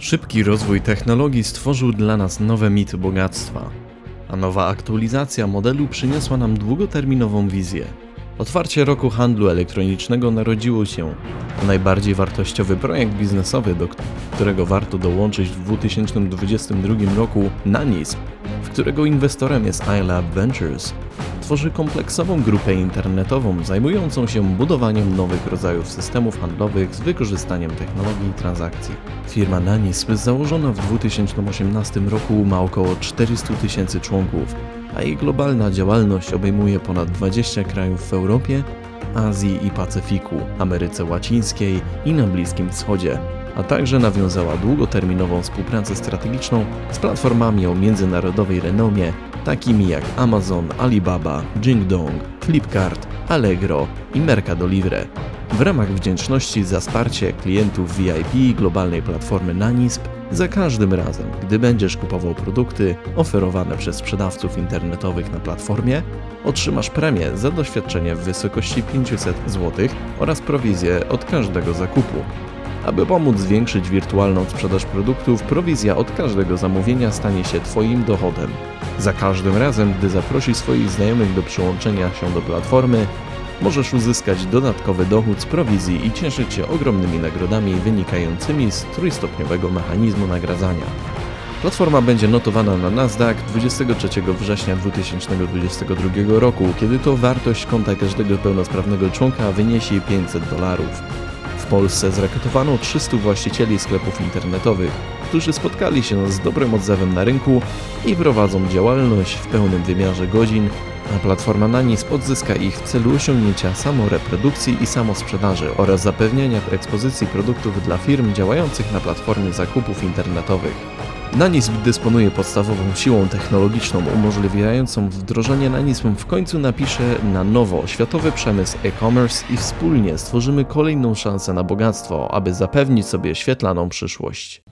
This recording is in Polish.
Szybki rozwój technologii stworzył dla nas nowe mity bogactwa, a nowa aktualizacja modelu przyniosła nam długoterminową wizję. Otwarcie roku handlu elektronicznego narodziło się. Najbardziej wartościowy projekt biznesowy, do którego warto dołączyć w 2022 roku NANISP, w którego inwestorem jest iLab Ventures. Tworzy kompleksową grupę internetową zajmującą się budowaniem nowych rodzajów systemów handlowych z wykorzystaniem technologii transakcji. Firma Nanisp założona w 2018 roku ma około 400 tysięcy członków, a jej globalna działalność obejmuje ponad 20 krajów w Europie, Azji i Pacyfiku, Ameryce Łacińskiej i na Bliskim Wschodzie, a także nawiązała długoterminową współpracę strategiczną z platformami o międzynarodowej renomie, takimi jak Amazon, Alibaba, Jingdong, Flipkart, Allegro i Mercado Livre. W ramach wdzięczności za wsparcie klientów VIP globalnej platformy Nanisp, za każdym razem, gdy będziesz kupował produkty oferowane przez sprzedawców internetowych na platformie, otrzymasz premię za doświadczenie w wysokości 500 zł oraz prowizję od każdego zakupu. Aby pomóc zwiększyć wirtualną sprzedaż produktów, prowizja od każdego zamówienia stanie się Twoim dochodem. Za każdym razem, gdy zaprosisz swoich znajomych do przyłączenia się do platformy, możesz uzyskać dodatkowy dochód z prowizji i cieszyć się ogromnymi nagrodami wynikającymi z trójstopniowego mechanizmu nagradzania. Platforma będzie notowana na Nasdaq 23 września 2022 roku, kiedy to wartość konta każdego pełnosprawnego członka wyniesie 500 dolarów. Polsce zrekrytowano 300 właścicieli sklepów internetowych, którzy spotkali się z dobrym odzewem na rynku i prowadzą działalność w pełnym wymiarze godzin, a platforma Nanisp odzyska ich w celu osiągnięcia samoreprodukcji i samosprzedaży oraz zapewnienia ekspozycji produktów dla firm działających na platformie zakupów internetowych. Nanisp dysponuje podstawową siłą technologiczną umożliwiającą wdrożenie Nanism w końcu napisze na nowo światowy przemysł e-commerce i wspólnie stworzymy kolejną szansę na bogactwo, aby zapewnić sobie świetlaną przyszłość.